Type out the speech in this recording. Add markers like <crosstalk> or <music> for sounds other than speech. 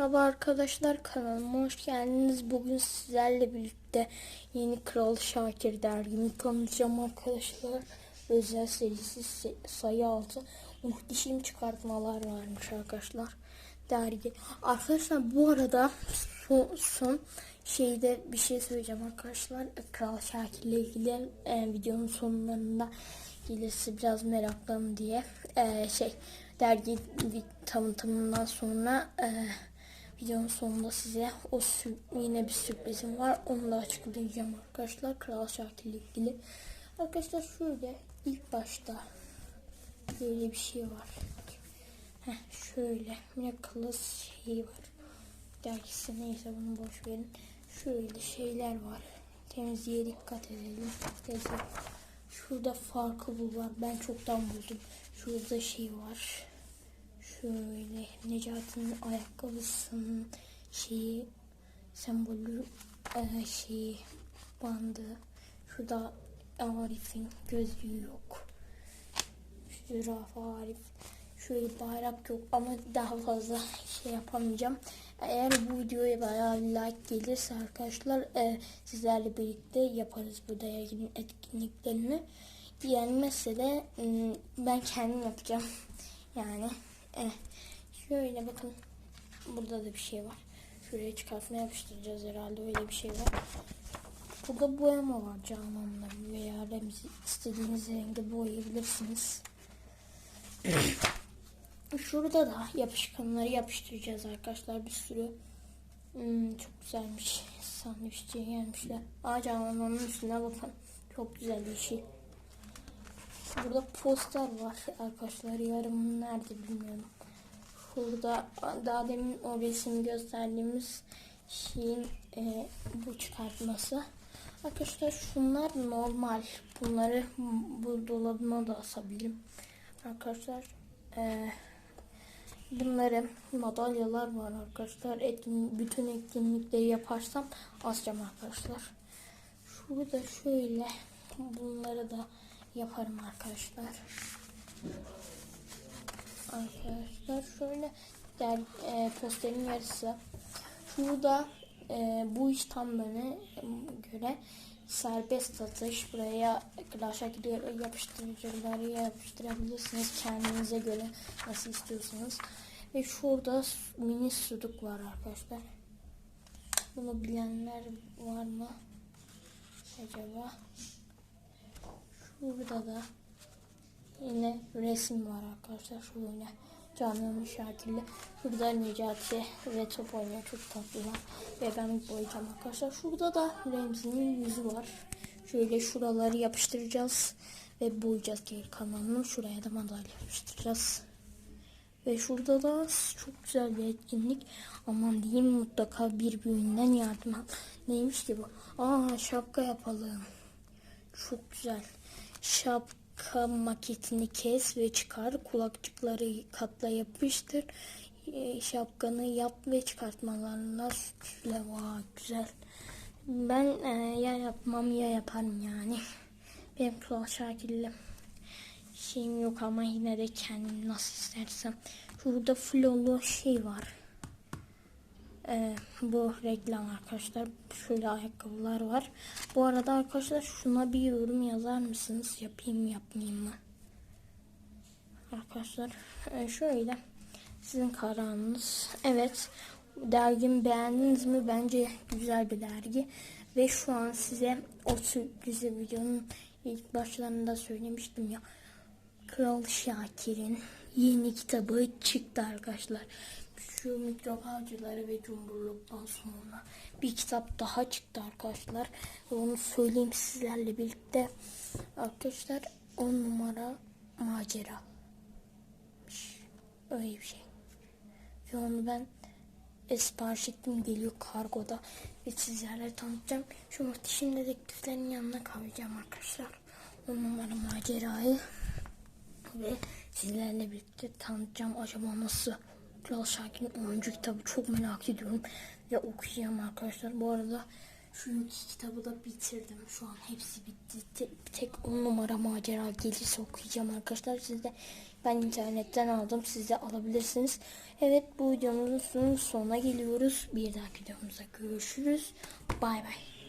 Merhaba arkadaşlar kanalıma hoş geldiniz. Bugün sizlerle birlikte yeni Kral Şakir dergimi tanıtacağım arkadaşlar. Özel serisi se- sayı 6 muhteşem çıkartmalar varmış arkadaşlar. Dergi. Arkadaşlar bu arada son, son şeyde bir şey söyleyeceğim arkadaşlar. Kral Şakir ile ilgili e, videonun sonlarında gelirse biraz meraklanın diye e, şey dergi tanıtımından sonra e, videonun sonunda size o yine bir sürprizim var. Onu da açıklayacağım arkadaşlar. Kral Şakir ilgili. Arkadaşlar şöyle ilk başta böyle bir şey var. Heh, şöyle Miraculous şey var. Dergisi neyse bunu boş verin. Şöyle şeyler var. Temizliğe dikkat edelim. Şurada farkı bul var. Ben çoktan buldum. Şurada şey var. Şöyle Necati'nin ayakkabısının şeyi sembolü e, şeyi bandı. Şurada Arif'in gözlüğü yok. Zürafa Arif. Şöyle bayrak yok ama daha fazla şey yapamayacağım. Eğer bu videoya bayağı like gelirse arkadaşlar e, sizlerle birlikte yaparız bu derginin etkinliklerini. Gelmezse de m, ben kendim yapacağım. <laughs> Yani e, şöyle bakın burada da bir şey var. Şuraya çıkartma yapıştıracağız herhalde öyle bir şey var. Burada boyama var canlanma veya remzi istediğiniz renge boyayabilirsiniz. <coughs> Şurada da yapışkanları yapıştıracağız arkadaşlar bir sürü. Hmm, çok güzelmiş. Sandviççiye gelmişler. Aa canlanmanın üstüne bakın. Çok güzel bir şey. Burada poster var arkadaşlar. Yarım nerede bilmiyorum. Şurada daha demin o resim gösterdiğimiz şeyin e, bu çıkartması. Arkadaşlar şunlar normal. Bunları bu dolabıma da asabilirim. Arkadaşlar e, bunları madalyalar var arkadaşlar. Etkin, bütün etkinlikleri yaparsam asacağım arkadaşlar. Şurada şöyle bunları da yaparım arkadaşlar. Arkadaşlar şöyle der, e, posterin yarısı. Şurada e, bu iş tam bana göre serbest satış. Buraya Clash gidiyor yapıştırıcıları yapıştırabilirsiniz kendinize göre nasıl istiyorsanız. Ve şurada mini suduk var arkadaşlar. Bunu bilenler var mı? Acaba? Şurada da yine resim var arkadaşlar. Şöyle canlı şarkıyla. Şurada Necati ve top oynuyor. Çok tatlılar. Ve ben boyayacağım arkadaşlar. Şurada da Remzi'nin yüzü var. Şöyle şuraları yapıştıracağız. Ve boyayacağız geri kalanını. Şuraya da madalya yapıştıracağız. Ve şurada da çok güzel bir etkinlik. Aman diyeyim mutlaka bir büyüğünden yardım al. Neymiş ki bu? Aa şapka yapalım. Çok güzel. Şapka maketini kes ve çıkar. Kulakçıkları katla yapıştır. Ee, Şapkanı yap ve çıkartmalarına süsle. Vay güzel. Ben e, ya yapmam ya yaparım yani. <laughs> Benim kulağı şakilli şeyim yok ama yine de kendim nasıl istersem. Şurada flolu şey var. Ee, bu reklam arkadaşlar. Şöyle ayakkabılar var. Bu arada arkadaşlar şuna bir yorum yazar mısınız? Yapayım mı yapmayayım mı? Arkadaşlar e, şöyle sizin kararınız. Evet dergimi beğendiniz mi? Bence güzel bir dergi. Ve şu an size o sürprizi videonun ilk başlarında söylemiştim ya. Kral Şakir'in yeni kitabı çıktı arkadaşlar. Şu mikrop avcıları ve cumburluktan sonra bir kitap daha çıktı arkadaşlar. Onu söyleyeyim sizlerle birlikte. Arkadaşlar 10 numara macera. Öyle bir şey. Ve onu ben sipariş ettim geliyor kargoda ve sizlerle tanıtacağım. Şu muhteşem dedektiflerin yanına kalacağım arkadaşlar. 10 numara macerayı ve sizlerle birlikte tanıtacağım acaba nasıl Kral Şakir'in 10. kitabı çok merak ediyorum ve okuyacağım arkadaşlar. Bu arada şu iki kitabı da bitirdim. Şu an hepsi bitti. Tek, tek 10 numara macera gelirse okuyacağım arkadaşlar. Siz de Ben internetten aldım. Siz de alabilirsiniz. Evet bu videomuzun sonuna geliyoruz. Bir dahaki videomuzda görüşürüz. Bay bay.